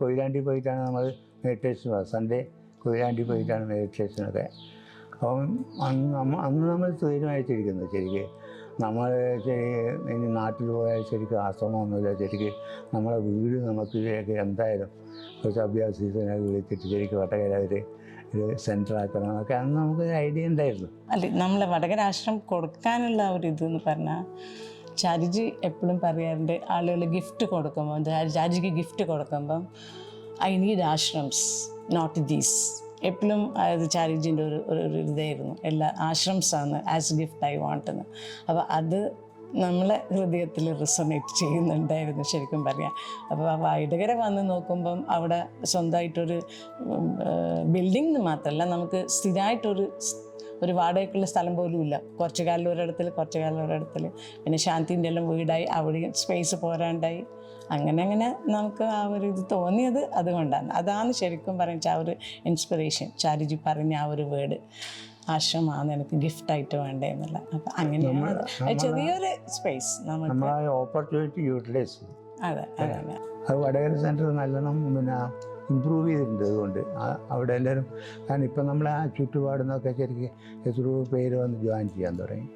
കൊയിലാണ്ടി പോയിട്ടാണ് നമ്മൾ meditation Sunday Koyilandy പോയിട്ടാണ് മെഡിറ്റേഷനൊക്കെ അപ്പം അന്ന് നമ്മ അന്ന് നമ്മൾ തീരുമാനിച്ചിരിക്കുന്നത് ശരിക്ക് നമ്മൾ ശരി ഇനി നാട്ടിൽ പോയാൽ ശരിക്കും ആശ്രമമൊന്നുമില്ല ശരിക്ക് നമ്മളെ വീട് നമുക്ക് എന്തായാലും അഭ്യാസ സീസണൊക്കെ വിളിച്ചിട്ട് ശരിക്കും വട്ടകര ഒരു ഒരു സെന്റർ ആക്കണം എന്നൊക്കെ അന്ന് നമുക്ക് ഐഡിയ ഉണ്ടായിരുന്നു. അല്ല നമ്മളെ വടകരാശ്രം കൊടുക്കാനുള്ള ഒരു ഇതെന്ന് പറഞ്ഞാൽ ചാരിജി എപ്പോഴും പറയാറുണ്ട് ആളുകൾ ഗിഫ്റ്റ് കൊടുക്കുമ്പോൾ ചാരിജിക്ക് ഗിഫ്റ്റ് കൊടുക്കുമ്പം I need ashrams not these എപ്പോഴും അത് ചാരിജിന്റെ ഒരു ഒരു ഇതായിരുന്നു എല്ലാ ആശ്രംസാണ് ആസ് ഗിഫ്റ്റ് ഐ വാണ്ട് എന്ന് അപ്പോൾ അത് നമ്മളെ ഹൃദയത്തിൽ റിസണേറ്റ് ചെയ്യുന്നുണ്ടായിരുന്നു ശരിക്കും പറയാം. അപ്പോൾ ആ വൈഡകര വന്ന് നോക്കുമ്പം അവിടെ സ്വന്തമായിട്ടൊരു ബിൽഡിംഗ് മാത്രമല്ല നമുക്ക് സ്ഥിരമായിട്ടൊരു ഒരു വാടകയ്ക്കുള്ള സ്ഥലം പോലും ഇല്ല. കുറച്ച് കാലം ഒരിടത്തിൽ കുറച്ച് കാലം ഒരിടത്തിൽ പിന്നെ ശാന്തിന്റെ എല്ലാം വീടായി അവിടെ സ്പേസ് പോരാണ്ടായി. അങ്ങനെ അങ്ങനെ നമുക്ക് ആ ഒരു ഇത് തോന്നിയത് അതുകൊണ്ടാണ്. അതാണ് ശരിക്കും പറഞ്ഞ ആ ഒരു ഇൻസ്പിറേഷൻ ചാരിജി പറഞ്ഞ ആ ഒരു വേർഡ് ആശ്രമമാണ് എനിക്ക് ഗിഫ്റ്റായിട്ട് വേണ്ടതെന്നുള്ള അപ്പം അങ്ങനെയാണ് അത്. അത് ചെറിയൊരു സ്പേസ് നമുക്ക് നമ്മൾ ഓപ്പർച്യൂണിറ്റി യൂട്ടിലൈസ് അതെ അതെ അത്. വടകര സെന്റർ നല്ലോണം പിന്നെ ഇമ്പ്രൂവ് ചെയ്തിട്ടുണ്ട് അതുകൊണ്ട്. അവിടെ എല്ലാവരും കാരണം ഇപ്പം നമ്മൾ ആ ചുറ്റുപാടുന്നൊക്കെ ശരിക്കും എത്രയോ പേര് വന്ന് ജോയിൻ ചെയ്യാൻ തുടങ്ങി.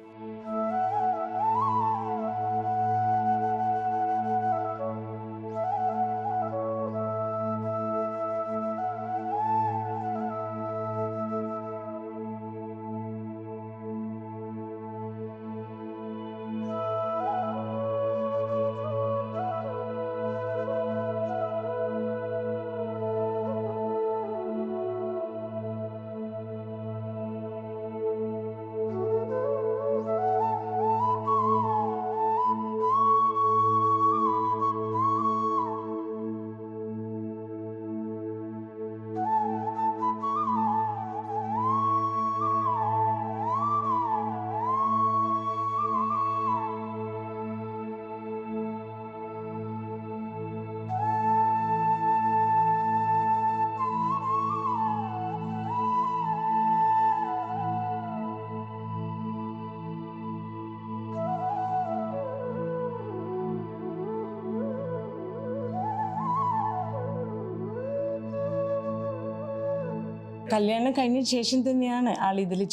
കല്യാണം കഴിഞ്ഞ ശേഷം തന്നെയാണ് ആൾ ഇതിൽ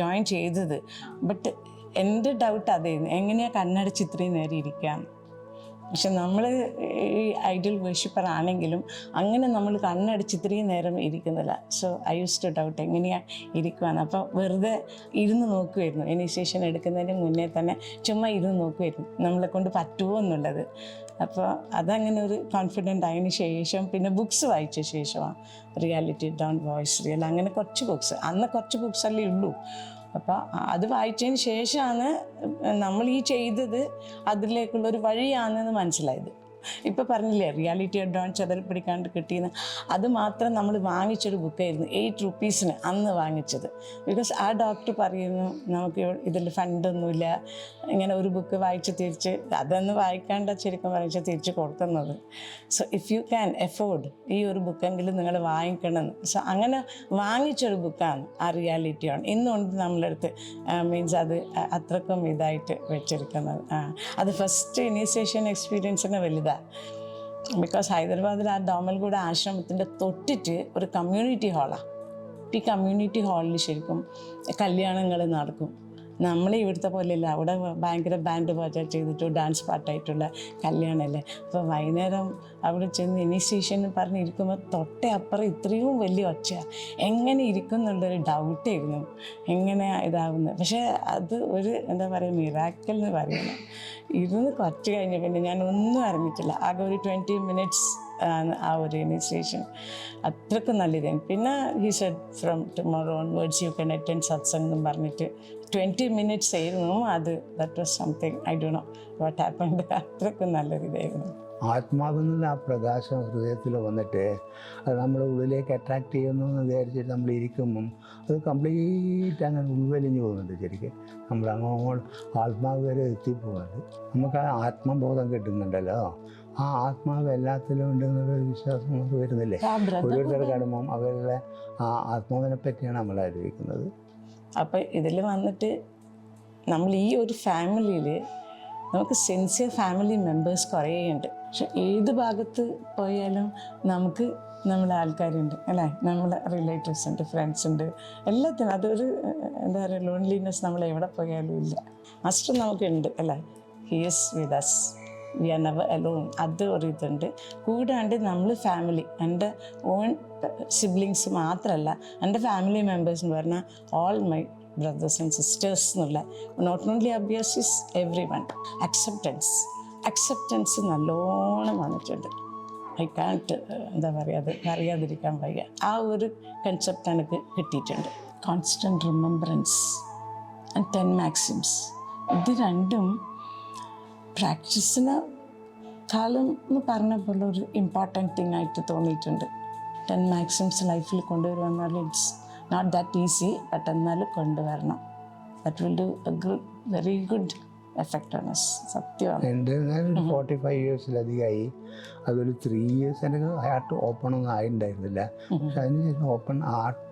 ജോയിൻ ചെയ്തത്. ബട്ട് എന്റെ ഡൗട്ട് അതായിരുന്നു എങ്ങനെയാണ് കന്നഡ ഇത്രയും നേരം ഇരിക്കാം പക്ഷെ നമ്മൾ ഈ ഐഡിയൽ വേർഷിപ്പർ ആണെങ്കിലും അങ്ങനെ നമ്മൾ കണ്ണടച്ച് ഇത്രയും നേരം ഇരിക്കുന്നില്ല. So I use to doubt എങ്ങനെയാണ് ഇരിക്കുവാന്ന്. അപ്പോൾ വെറുതെ ഇരുന്ന് നോക്കുമായിരുന്നു ഇനിഷ്യേഷൻ എടുക്കുന്നതിന് മുന്നേ തന്നെ ചുമ്മാ ഇരുന്ന് നോക്കുമായിരുന്നു നമ്മളെ കൊണ്ട് പറ്റുമോ എന്നുള്ളത്. അപ്പോൾ അതങ്ങനെ ഒരു കോൺഫിഡന്റ് ആയതിന് ശേഷം പിന്നെ ബുക്സ് വായിച്ച ശേഷമാണ് റിയാലിറ്റി ഡൗൺ വോയിസ് റിയൽ അങ്ങനെ കുറച്ച് ബുക്സ് അന്ന് കുറച്ച് ബുക്സ് അല്ലേ ഉള്ളൂ. അപ്പോൾ അത് വായിച്ചതിന് ശേഷമാണ് നമ്മൾ ഈ ചെയ്തത് അതിലേക്കുള്ള ഒരു വഴിയാണെന്ന് മനസ്സിലായത്. ഇപ്പോൾ പറഞ്ഞില്ലേ റിയാലിറ്റി അഡ്വാൻസ് ചതൽപ്പിടിക്കാണ്ട് കിട്ടിയെന്ന് അത് മാത്രം നമ്മൾ വാങ്ങിച്ചൊരു ബുക്കായിരുന്നു എയ്റ്റ് റുപ്പീസിന് അന്ന് വാങ്ങിച്ചത്. ബിക്കോസ് ആ ഡോക്ടർ പറയുന്നു നമുക്ക് ഇതിൽ ഫണ്ടൊന്നുമില്ല ഇങ്ങനെ ഒരു ബുക്ക് വായിച്ച് തിരിച്ച് അതൊന്ന് വായിക്കാണ്ട ശരിക്കും വായിച്ച് തിരിച്ച് കൊടുക്കുന്നത്. So if you can afford ഈ ഒരു ബുക്കെങ്കിലും നിങ്ങൾ വാങ്ങിക്കണം. സോ അങ്ങനെ വാങ്ങിച്ചൊരു ബുക്കാണ് ആ റിയാലിറ്റി ആണ്. ഇന്നുണ്ട് നമ്മളടുത്ത് മീൻസ് അത് അത്രക്കും ഇതായിട്ട് വെച്ചിരിക്കുന്നത്. അത് ഫസ്റ്റ് ഇനീഷ്യേഷൻ എക്സ്പീരിയൻസിന് വലുതാണ് ബിക്കോസ് ഹൈദരാബാദിൽ ആ ഡോമൽഗൂഡ ആശ്രമത്തിന്റെ തൊട്ടിട്ട് ഒരു കമ്മ്യൂണിറ്റി ഹാളാണ് ഈ കമ്മ്യൂണിറ്റി ഹാളിൽ ശരിക്കും കല്യാണങ്ങൾ നടക്കും. നമ്മൾ ഇവിടുത്തെ പോലെയല്ല അവിടെ ഭയങ്കര ബാൻഡ് പാട്ട് ചെയ്തിട്ട് ഡാൻസ് പാട്ടായിട്ടുള്ള കല്യാണമല്ലേ അപ്പോൾ വൈകുന്നേരം അവിടെ ചെന്ന് ഇനീഷ്യേഷൻ പറഞ്ഞിരിക്കുമ്പോൾ തൊട്ടേ അപ്പുറം ഇത്രയും വലിയ ഒച്ച. എങ്ങനെ ഇരിക്കും എന്നുള്ളൊരു ഡൗട്ടായിരുന്നു എങ്ങനെ ഇതാവുന്നത്? പക്ഷേ അത് ഒരു എന്താ പറയുക മിറാക്കൽ എന്ന് പറയുന്നത് ഇരുന്ന് കുറച്ച് കഴിഞ്ഞ പിന്നെ ഞാൻ ഒന്നും അറിഞ്ഞിട്ടില്ല ആകെ ഒരു ട്വന്റി മിനിറ്റ്സ് ആണ് ആ ഒരു ഇനിഷ്യേഷൻ അത്രക്കും നല്ലതാണ് പിന്നെ he said from tomorrow onwards you can attend satsang എന്നും പറഞ്ഞിട്ട് ട്വന്റി മിനിറ്റ്സ് ആയിരുന്നു. അത് that was something I do know what happened അത്രക്കും നല്ലൊരു ഇതായിരുന്നു ആത്മാവിൽ നിന്ന് ആ പ്രകാശം ഹൃദയത്തിൽ വന്നിട്ട് അത് നമ്മുടെ ഉള്ളിലേക്ക് അട്രാക്ട് ചെയ്യുന്നു എന്ന് വിചാരിച്ചിട്ട് നമ്മൾ ഇരിക്കുമ്പം അത് കംപ്ലീറ്റ് അങ്ങനെ ഉൾവലിഞ്ഞു പോകുന്നുണ്ട് ശരിക്കും. നമ്മൾ അങ്ങോട്ട് ആത്മാവ് വരെ എത്തിപ്പോകുന്നുണ്ട്. നമുക്ക് ആ ആത്മബോധം കിട്ടുന്നുണ്ടല്ലോ. ആ ആത്മാവ് എല്ലാത്തിലും ഉണ്ടെന്നുള്ളൊരു വിശ്വാസം നമുക്ക് വരുന്നില്ലേ? ഓരോരുത്തർ കാണുമ്പം അവരുടെ ആ ആത്മാവിനെ പറ്റിയാണ് നമ്മൾ ആലോചിക്കുന്നത്. അപ്പം ഇതിൽ വന്നിട്ട് നമ്മൾ ഈ ഒരു ഫാമിലിയിൽ നമുക്ക് സിൻസിയർ ഫാമിലി മെമ്പേഴ്സ് കുറേ ഉണ്ട്. പക്ഷെ ഏത് ഭാഗത്ത് പോയാലും നമുക്ക് നമ്മളെ ആൾക്കാരുണ്ട് അല്ലേ? നമ്മളെ റിലേറ്റീവ്സ് ഉണ്ട് ഫ്രണ്ട്സ് ഉണ്ട് എല്ലാത്തിനും അതൊരു എന്താ പറയുക ലോൺലിനെസ് നമ്മൾ എവിടെ പോയാലും ഇല്ല. മാസ്റ്റർ നമുക്കുണ്ട് അല്ലേ? He's with us we are never alone അത് ഒരു ഇതുണ്ട്. കൂടാണ്ട് നമ്മൾ ഫാമിലി എന്റെ ഓൺ സിബ്ലിങ്സ് മാത്രമല്ല എന്റെ ഫാമിലി മെമ്പേഴ്സ് എന്ന് പറഞ്ഞാൽ all my brothers and sisters എന്നുള്ള not only abuse is every one acceptance acceptance നല്ലോണം വന്നിട്ടുണ്ട്. ഐ കാൺട്ട് എന്താ പറയുക അത് അറിയാതിരിക്കാൻ വയ്യ. ആ ഒരു കൺസെപ്റ്റ് എനിക്ക് കിട്ടിയിട്ടുണ്ട്. Constant remembrance and ten maxims ഇത് രണ്ടും പ്രാക്ടീസിന് കാലം എന്ന് പറഞ്ഞ പോലെ ഒരു ഇമ്പോർട്ടന്റ് തിങ് ആയിട്ട് തോന്നിയിട്ടുണ്ട്. ടെൻ മാക്സിംസ് ലൈഫിൽ കൊണ്ടുവരുമെന്നാൽ it's not that easy but എന്നാലും കൊണ്ടുവരണം. That will do a good very good effect yes സത്യമാണ്. എന്റെ ഒരു ഫോർട്ടി ഫൈവ് ഇയേഴ്സിലധികമായി അതൊരു ത്രീ ഇയേഴ്സ് എനിക്ക് ഹാർട്ട് ഓപ്പൺ ഒന്നും ആയിട്ടുണ്ടായിരുന്നില്ല. പക്ഷെ അതിനുശേഷം ഓപ്പൺ ഹാർട്ട്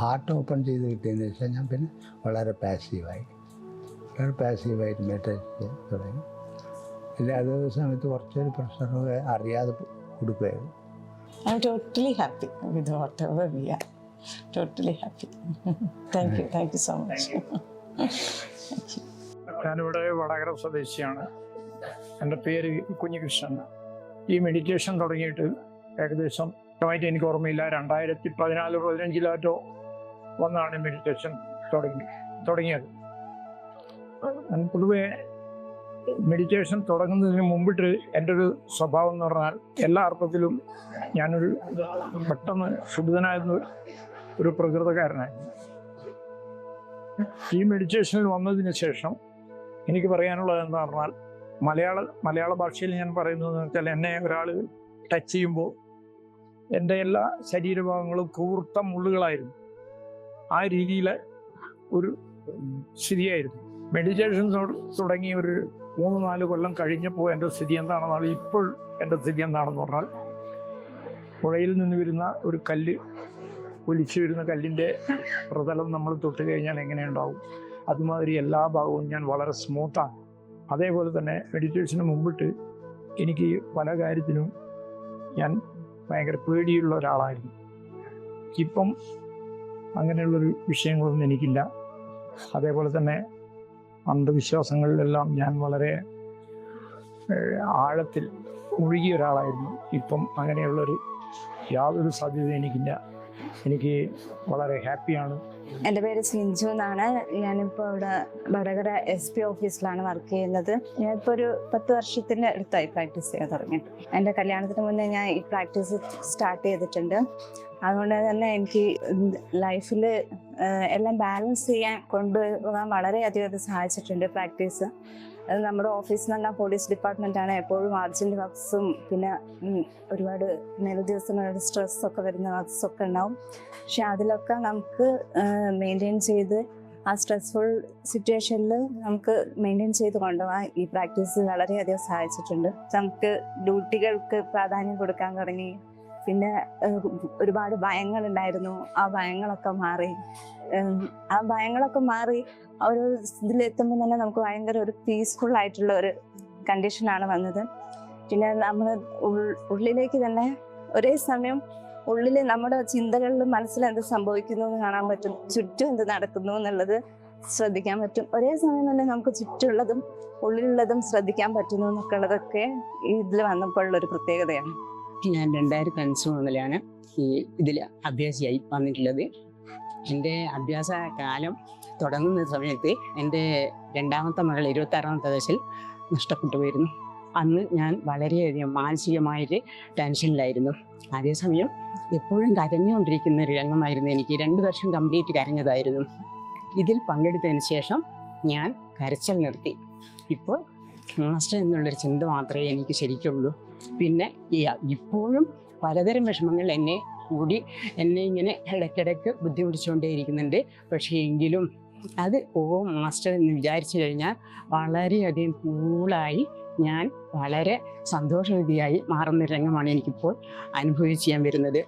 ഹാർട്ട് ഓപ്പൺ ചെയ്ത് കിട്ടിയതിന് ശേഷം ഞാൻ പിന്നെ വളരെ പാസീവായി വളരെ പാസീവായിട്ട് മെഡിറ്റേഷൻ തുടങ്ങി. പിന്നെ അതേ സമയത്ത് കുറച്ചൊരു പ്രഷറൊക്കെ അറിയാതെ കൊടുക്കുകയായിരുന്നു. I totally happy with whatever we are. Totally happy. Thank happy thank you thank you so much ഞാനിവിടെ വടകര സ്വദേശിയാണ്. എന്റെ പേര് കുഞ്ഞികൃഷ്ണൻ. ഈ മെഡിറ്റേഷൻ തുടങ്ങിയിട്ട് ഏകദേശം കൃത്യമായിട്ട് എനിക്ക് ഓർമ്മയില്ല. രണ്ടായിരത്തി പതിനാല് പതിനഞ്ചിലാറ്റോ വന്നാണ് മെഡിറ്റേഷൻ തുടങ്ങി തുടങ്ങിയത്. പൊതുവേ പൊതുവെ മെഡിറ്റേഷൻ തുടങ്ങുന്നതിന് മുമ്പിട്ട് എന്റെ ഒരു സ്വഭാവം എന്ന് പറഞ്ഞാൽ എല്ലാ അർത്ഥത്തിലും ഞാനൊരു പെട്ടെന്ന് ശുഭിതനായിരുന്ന ഒരു പ്രകൃതകാരനായിരുന്നു ഈ മെഡിറ്റേഷനിൽ വന്നതിന് ശേഷം എനിക്ക് പറയാനുള്ളത് എന്ന് പറഞ്ഞാൽ മലയാള മലയാള ഭാഷയിൽ ഞാൻ പറയുന്നത് വെച്ചാൽ എന്നെ ഒരാൾ ടച്ച് ചെയ്യുമ്പോൾ എന്റെ എല്ലാ ശരീരഭാഗങ്ങളും കൂർത്ത മുള്ളുകളായിരുന്നു. ആ രീതിയിലെ ഒരു സ്ഥിതിയായിരുന്നു. മെഡിറ്റേഷൻ തുടങ്ങി ഒരു മൂന്ന് നാല് കൊല്ലം കഴിഞ്ഞപ്പോൾ എന്റെ സ്ഥിതി എന്താണെന്നാൽ ഇപ്പോൾ എന്റെ സ്ഥിതി എന്താണെന്ന് പറഞ്ഞാൽ പുഴയിൽ നിന്ന് വരുന്ന ഒരു കല്ല് ഒലിച്ചു വരുന്ന കല്ലിന്റെ പ്രതലം നമ്മൾ തൊട്ട് കഴിഞ്ഞാൽ എങ്ങനെ ഉണ്ടാവും? അതുമാതിരി എല്ലാ ഭാഗവും ഞാൻ വളരെ സ്മൂത്താണ് അതേപോലെ തന്നെ മെഡിറ്റേഷന് മുമ്പിട്ട് എനിക്ക് പല കാര്യത്തിനും ഞാൻ ഭയങ്കര പേടിയുള്ള ഒരാളായിരുന്നു. ഇപ്പം അങ്ങനെയുള്ളൊരു വിഷയങ്ങളൊന്നും എനിക്കില്ല. അതേപോലെ തന്നെ അന്ധവിശ്വാസങ്ങളിലെല്ലാം ഞാൻ വളരെ ആഴത്തിൽ മുഴുകിയ ഒരാളായിരുന്നു. ഇപ്പം അങ്ങനെയുള്ളൊരു യാതൊരു സാധ്യത എനിക്കില്ല. എനിക്ക് വളരെ ഹാപ്പിയാണ്. എന്റെ പേര് സിഞ്ചു എന്നാണ്. ഞാനിപ്പോൾ ഇവിടെ വടകര എസ് പി ഓഫീസിലാണ് വർക്ക് ചെയ്യുന്നത്. ഞാനിപ്പോൾ ഒരു പത്ത് വർഷത്തിന്റെ അടുത്തായി പ്രാക്ടീസ് ചെയ്യാൻ തുടങ്ങി. എന്റെ കല്യാണത്തിന് മുന്നേ ഞാൻ ഈ പ്രാക്ടീസ് സ്റ്റാർട്ട് ചെയ്തിട്ടുണ്ട്. അതുകൊണ്ട് തന്നെ എനിക്ക് ലൈഫിൽ എല്ലാം ബാലൻസ് ചെയ്യാൻ കൊണ്ടുപോകാൻ വളരെയധികം അത് സഹായിച്ചിട്ടുണ്ട് പ്രാക്ടീസ് നമ്മുടെ ഓഫീസിൽ എന്ന് പറഞ്ഞാൽ പോലീസ് ഡിപ്പാർട്ട്മെന്റാണ് എപ്പോഴും അർജന്റ് വർക്ക്സും പിന്നെ ഒരുപാട് മേൽ ദിവസങ്ങളുടെ സ്ട്രെസ്സൊക്കെ വരുന്ന വർക്ക്സൊക്കെ ഉണ്ടാവും. പക്ഷെ അതിലൊക്കെ നമുക്ക് മെയിന്റെയിൻ ചെയ്ത് ആ സ്ട്രെസ്ഫുൾ സിറ്റുവേഷനിൽ നമുക്ക് മെയിന്റെയിൻ ചെയ്ത് കൊണ്ടുപോകാൻ ഈ പ്രാക്ടീസ് വളരെയധികം സഹായിച്ചിട്ടുണ്ട്. നമുക്ക് ഡ്യൂട്ടികൾക്ക് പ്രാധാന്യം കൊടുക്കാൻ തുടങ്ങി. പിന്നെ ഒരുപാട് ഭയങ്ങൾ ഉണ്ടായിരുന്നു ആ ഭയങ്ങളൊക്കെ മാറി. ആ ഭയങ്ങളൊക്കെ മാറി ഓരോ ഇതിലെത്തുമ്പോൾ തന്നെ നമുക്ക് ഭയങ്കര ഒരു പീസ്ഫുൾ ആയിട്ടുള്ള ഒരു കണ്ടീഷനാണ് വന്നത്. പിന്നെ നമ്മൾ ഉള്ളിലേക്ക് തന്നെ ഒരേ സമയം ഉള്ളിൽ നമ്മുടെ ചിന്തകളിൽ മനസ്സിൽ എന്ത് സംഭവിക്കുന്നു എന്ന് കാണാൻ പറ്റും. ചുറ്റും എന്ത് നടക്കുന്നു എന്നുള്ളത് ശ്രദ്ധിക്കാൻ പറ്റും. ഒരേ സമയം തന്നെ നമുക്ക് ചുറ്റുള്ളതും ഉള്ളിലുള്ളതും ശ്രദ്ധിക്കാൻ പറ്റുന്നു എന്നൊക്കെ ഉള്ളതൊക്കെ ഇതിൽ വന്നപ്പോഴുള്ള ഒരു പ്രത്യേകതയാണ്. ഞാൻ രണ്ടായിരത്തി അഞ്ച് മുതലാണ് ഈ ഇതിൽ അഭ്യാസിയായി വന്നിട്ടുള്ളത്. എന്റെ അഭ്യാസ കാലം തുടങ്ങുന്ന സമയത്ത് എന്റെ രണ്ടാമത്തെ മകൾ ഇരുപത്തി ആറാമത്തെ വയസ്സിൽ നഷ്ടപ്പെട്ടു പോയിരുന്നു. അന്ന് ഞാൻ വളരെയധികം മാനസികമായിട്ട് ടെൻഷനിലായിരുന്നു. അതേസമയം എപ്പോഴും കരഞ്ഞുകൊണ്ടിരിക്കുന്ന ഒരു രംഗമായിരുന്നു എനിക്ക്. രണ്ട് വർഷം കംപ്ലീറ്റ് കരഞ്ഞതായിരുന്നു. ഇതിൽ പങ്കെടുത്തതിന് ശേഷം ഞാൻ കരച്ചൽ നിർത്തി. ഇപ്പോൾ മാസ്റ്റർ എന്നുള്ളൊരു ചിന്ത മാത്രമേ എനിക്ക് ശരിക്കുള്ളൂ. പിന്നെ ഇപ്പോഴും പലതരം വിഷമങ്ങൾ എന്നെ കൂടി എന്നെ ഇങ്ങനെ ഇടയ്ക്കിടയ്ക്ക് ബുദ്ധിമുട്ടിച്ചുകൊണ്ടേയിരിക്കുന്നുണ്ട്. പക്ഷേ എങ്കിലും അത് ഓ മാസ്റ്റർ എന്ന് വിചാരിച്ചു കഴിഞ്ഞാൽ വളരെയധികം കൂളായി ഞാൻ വളരെ സന്തോഷവതിയായി മാറുന്ന രംഗമാണ് എനിക്കിപ്പോൾ അനുഭവിച്ച് ചെയ്യാൻ വരുന്നത്.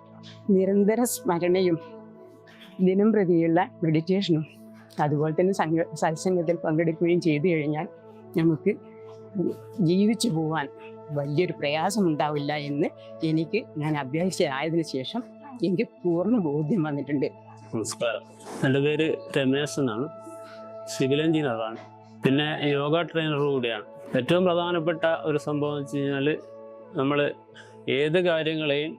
നിരന്തര സ്മരണയും ദിനം പ്രതിയുള്ള മെഡിറ്റേഷനും അതുപോലെ തന്നെ സംഘ സത്സംഗത്തിൽ പങ്കെടുക്കുകയും ചെയ്തു കഴിഞ്ഞാൽ നമുക്ക് ജീവിച്ചു പോവാൻ വലിയൊരു പ്രയാസം ഉണ്ടാവില്ല എന്ന് എനിക്ക് ഞാൻ അഭ്യസിച്ചതായതിനു ശേഷം എനിക്ക് പൂർണ ബോധ്യം വന്നിട്ടുണ്ട്. നമസ്കാരം. എന്റെ പേര് രമേശ് എന്നാണ്. സിവിൽ എഞ്ചിനീയറാണ്. പിന്നെ യോഗ ട്രെയിനർ കൂടിയാണ്. ഏറ്റവും പ്രധാനപ്പെട്ട ഒരു സംഭവം എന്ന് വെച്ച് കഴിഞ്ഞാൽ നമ്മൾ ഏത് കാര്യങ്ങളെയും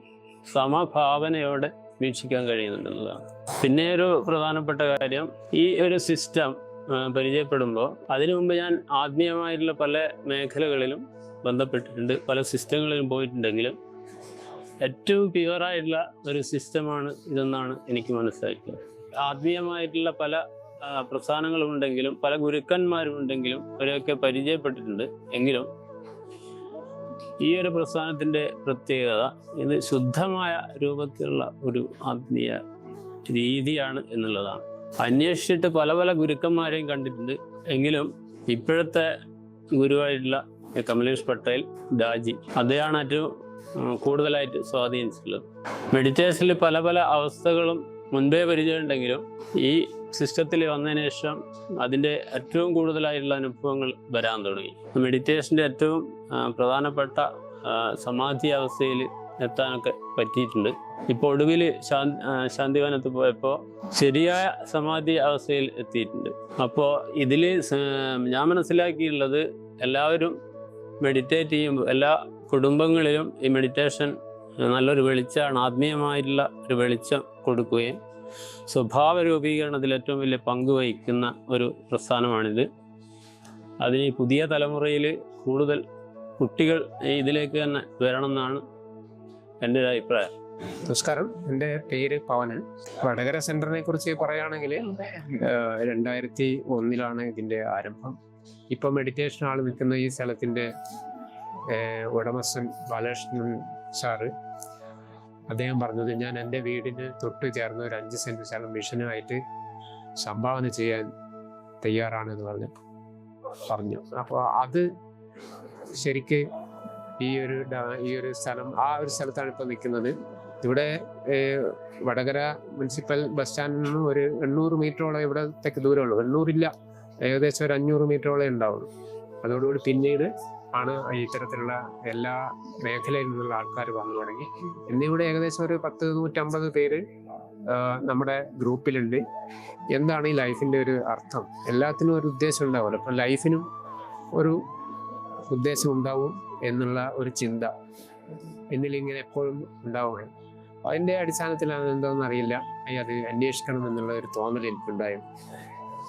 സമഭാവനയോടെ വീക്ഷിക്കാൻ കഴിയുന്നുണ്ടെന്നതാണ് പിന്നെ ഒരു പ്രധാനപ്പെട്ട കാര്യം ഈ ഒരു സിസ്റ്റം പരിചയപ്പെടുമ്പോൾ അതിനു മുമ്പ് ഞാൻ ആത്മീയമായിട്ടുള്ള പല മേഖലകളിലും ബന്ധപ്പെട്ടിട്ടുണ്ട്. പല സിസ്റ്റങ്ങളിലും പോയിട്ടുണ്ടെങ്കിലും ഏറ്റവും പ്യുവറായിട്ടുള്ള ഒരു സിസ്റ്റമാണ് ഇതെന്നാണ് എനിക്ക് മനസ്സിലാക്കിയത് ആത്മീയമായിട്ടുള്ള പല പ്രസ്ഥാനങ്ങളും പ്രസ്ഥാനങ്ങളുമുണ്ടെങ്കിലും പല ഗുരുക്കന്മാരും ഉണ്ടെങ്കിലും അവരെയൊക്കെ പരിചയപ്പെട്ടിട്ടുണ്ട്. എങ്കിലും ഈ ഒരു പ്രസ്ഥാനത്തിന്റെ പ്രത്യേകത ഇത് ശുദ്ധമായ രൂപത്തിലുള്ള ഒരു ആത്മീയ രീതിയാണ് എന്നുള്ളതാണ്. അന്വേഷിച്ചിട്ട് പല പല ഗുരുക്കന്മാരെയും കണ്ടിട്ടുണ്ട്. എങ്കിലും ഇപ്പോഴത്തെ ഗുരുവായിട്ടുള്ള കമലേഷ് പട്ടേൽ ദാജി അദ്ദേഹമാണ് ഏറ്റവും കൂടുതലായിട്ട് സ്വാധീനിച്ചിട്ടുള്ളത്. മെഡിറ്റേഷനിൽ പല പല അവസ്ഥകളും മുൻപേ പരിചയമുണ്ടെങ്കിലും ഈ സിസ്റ്റത്തിൽ വന്നതിന് ശേഷം അതിന്റെ ഏറ്റവും കൂടുതലായിട്ടുള്ള അനുഭവങ്ങൾ വരാൻ തുടങ്ങി. മെഡിറ്റേഷന്റെ ഏറ്റവും പ്രധാനപ്പെട്ട സമാധി അവസ്ഥയിൽ എത്താനൊക്കെ പറ്റിയിട്ടുണ്ട്. ഇപ്പോൾ ഒടുവിൽ ശാന്തി ശാന്തിവനത്ത് പോയപ്പോൾ ശരിയായ സമാധി അവസ്ഥയിൽ എത്തിയിട്ടുണ്ട്. അപ്പോൾ ഇതിൽ ഞാൻ മനസ്സിലാക്കിയിട്ടുള്ളത് എല്ലാവരും മെഡിറ്റേറ്റ് ചെയ്യുമ്പോൾ എല്ലാ കുടുംബങ്ങളിലും ഈ മെഡിറ്റേഷൻ നല്ലൊരു വെളിച്ചമാണ്. ആത്മീയമായിട്ടുള്ള ഒരു വെളിച്ചം കൊടുക്കുകയും സ്വഭാവ രൂപീകരണത്തിൽ ഏറ്റവും വലിയ പങ്ക് വഹിക്കുന്ന ഒരു പ്രസ്ഥാനമാണിത്. അതിന് പുതിയ തലമുറയിൽ കൂടുതൽ കുട്ടികൾ ഇതിലേക്ക് തന്നെ വരണം എന്നാണ് എന്റെ ഒരു അഭിപ്രായം. നമസ്കാരം. എന്റെ പേര് പവനൻ. വടകര സെന്ററിനെ കുറിച്ച് പറയുകയാണെങ്കിൽ രണ്ടായിരത്തി ഒന്നിലാണ് ഇതിന്റെ ആരംഭം. ഇപ്പോൾ മെഡിറ്റേഷൻ ആൾ നിൽക്കുന്ന ഈ സ്ഥലത്തിന്റെ ഉടമസ്ഥൻ ബാലകൃഷ്ണൻ സാറ്. അദ്ദേഹം പറഞ്ഞത് ഞാൻ എന്റെ വീടിന് തൊട്ട് ചേർന്ന് ഒരു അഞ്ച് സെന്റ് സ്ഥലം മിഷനുമായിട്ട് സംഭാവന ചെയ്യാൻ തയ്യാറാണെന്ന് പറഞ്ഞു പറഞ്ഞു. അപ്പോൾ അത് ശരിക്ക് ഈ ഒരു ഈ ഒരു സ്ഥലം ആ ഒരു സ്ഥലത്താണ് ഇപ്പോൾ നിൽക്കുന്നത്. ഇവിടെ വടകര മുനിസിപ്പൽ ബസ് സ്റ്റാൻഡിൽ നിന്ന് ഒരു എണ്ണൂറ് മീറ്ററോളം ഇവിടത്തേക്ക് ദൂരമുള്ളൂ. എണ്ണൂറില്ല. ഏകദേശം ഒരു അഞ്ഞൂറ് മീറ്ററോളം ഉണ്ടാവുള്ളൂ. അതോടുകൂടി പിന്നീട് ആണ് ഇത്തരത്തിലുള്ള എല്ലാ മേഖലയിൽ നിന്നുള്ള ആൾക്കാർ വന്നു തുടങ്ങി. ഇന്നിവിടെ ഏകദേശം ഒരു പത്ത് നൂറ്റമ്പത് പേര് നമ്മുടെ ഗ്രൂപ്പിലുണ്ട്. എന്താണ് ഈ ലൈഫിന്റെ ഒരു അർത്ഥം? എല്ലാത്തിനും ഒരു ഉദ്ദേശം ഉണ്ടാവുമല്ലോ. അപ്പം ലൈഫിനും ഒരു ഉദ്ദേശം ഉണ്ടാവും എന്നുള്ള ഒരു ചിന്ത എന്നിൽ ഇങ്ങനെ എപ്പോഴും ഉണ്ടാവുകയാണ്. അതിന്റെ അടിസ്ഥാനത്തിലാണ് എന്താണെന്ന് അറിയില്ല. അത് അന്വേഷിക്കണം എന്നുള്ള ഒരു തോന്നൽ എനിക്കുണ്ടായിരുന്നു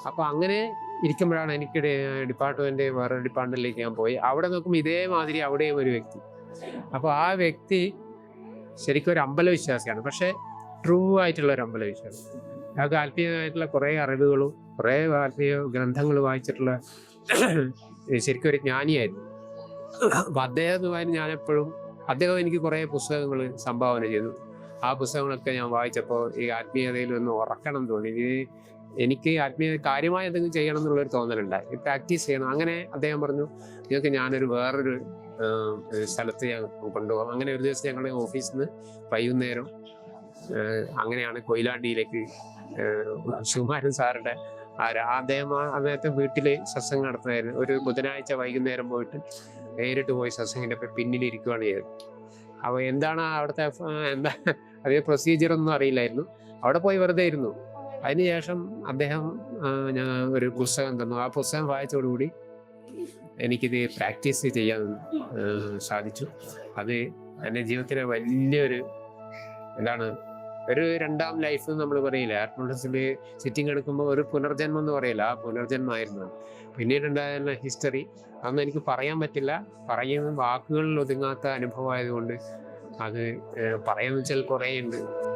അപ്പോൾ അങ്ങനെ ഇരിക്കുമ്പോഴാണ് എനിക്ക് ഡിപ്പാർട്ട്മെന്റ് വേറൊരു ഡിപ്പാർട്ട്മെന്റിലേക്ക് ഞാൻ പോയി. അവിടെ നോക്കുമ്പോൾ ഇതേമാതിരി അവിടെയും ഒരു വ്യക്തി. അപ്പോൾ ആ വ്യക്തി ശരിക്കും ഒരു അമ്പലവിശ്വാസിയാണ്. പക്ഷേ ട്രൂ ആയിട്ടുള്ള ഒരു അമ്പലവിശ്വാസി. അയാൾക്ക് ആത്മീയമായിട്ടുള്ള കുറേ അറിവുകളും കുറേ ആത്മീയ ഗ്രന്ഥങ്ങൾ വായിച്ചിട്ടുള്ള ശരിക്കും ഒരു ജ്ഞാനിയായിരുന്നു. അപ്പം അദ്ദേഹവുമായി ഞാൻ എപ്പോഴും അദ്ദേഹം എനിക്ക് കുറേ പുസ്തകങ്ങൾ സംഭാവന ചെയ്തു. ആ പുസ്തകങ്ങളൊക്കെ ഞാൻ വായിച്ചപ്പോൾ ഈ ആത്മീയതയിൽ ഒന്ന് ഉറക്കണം തോന്നി. എനിക്ക് ആത്മീയ കാര്യമായ എന്തെങ്കിലും ചെയ്യണം എന്നുള്ളൊരു തോന്നലുണ്ടായി പ്രാക്ടീസ് ചെയ്യണം. അങ്ങനെ അദ്ദേഹം പറഞ്ഞു നിങ്ങൾക്ക് ഞാനൊരു വേറൊരു സ്ഥലത്ത് ഞാൻ കൊണ്ടുപോകാം. അങ്ങനെ ഒരു ദിവസം ഞങ്ങളുടെ ഓഫീസിൽ നിന്ന് വൈകുന്നേരം അങ്ങനെയാണ് കൊയിലാണ്ടിയിലേക്ക് സുകുമാരൻ സാറുടെ അദ്ദേഹം അദ്ദേഹത്തെ വീട്ടിൽ സത്സംഗം നടത്തുന്നതായിരുന്നു. ഒരു ബുധനാഴ്ച വൈകുന്നേരം പോയിട്ട് നേരിട്ട് പോയി സത്സംഗിന്റെ പിന്നിലിരിക്കുകയാണ് ചെയ്തത്. അപ്പോൾ എന്താണ് അവിടുത്തെ എന്താ അതേ പ്രൊസീജിയർ ഒന്നും അറിയില്ലായിരുന്നു. അവിടെ പോയി വെറുതെ ഇരുന്നു. അതിനുശേഷം അദ്ദേഹം ഞാൻ ഒരു പുസ്തകം തന്നു. ആ പുസ്തകം വായിച്ചതോടുകൂടി എനിക്കിത് പ്രാക്ടീസ് ചെയ്യാൻ സാധിച്ചു. അത് എന്റെ ജീവിതത്തിലെ വലിയൊരു എന്താണ് ഒരു രണ്ടാം ലൈഫ് നമ്മൾ പറയില്ല ആത്മോളസിൽ സിറ്റിംഗ് എടുക്കുമ്പോൾ ഒരു പുനർജന്മം എന്ന് പറയില്ല ആ പുനർജന്മമായിരുന്നു. പിന്നീട് ഉണ്ടായ ഹിസ്റ്ററി അതൊന്നും എനിക്ക് പറയാൻ പറ്റില്ല. പറയുന്ന വാക്കുകളിൽ ഒതുങ്ങാത്ത അനുഭവമായതുകൊണ്ട് അത് പറയാന്ന് വെച്ചാൽ ഉണ്ട്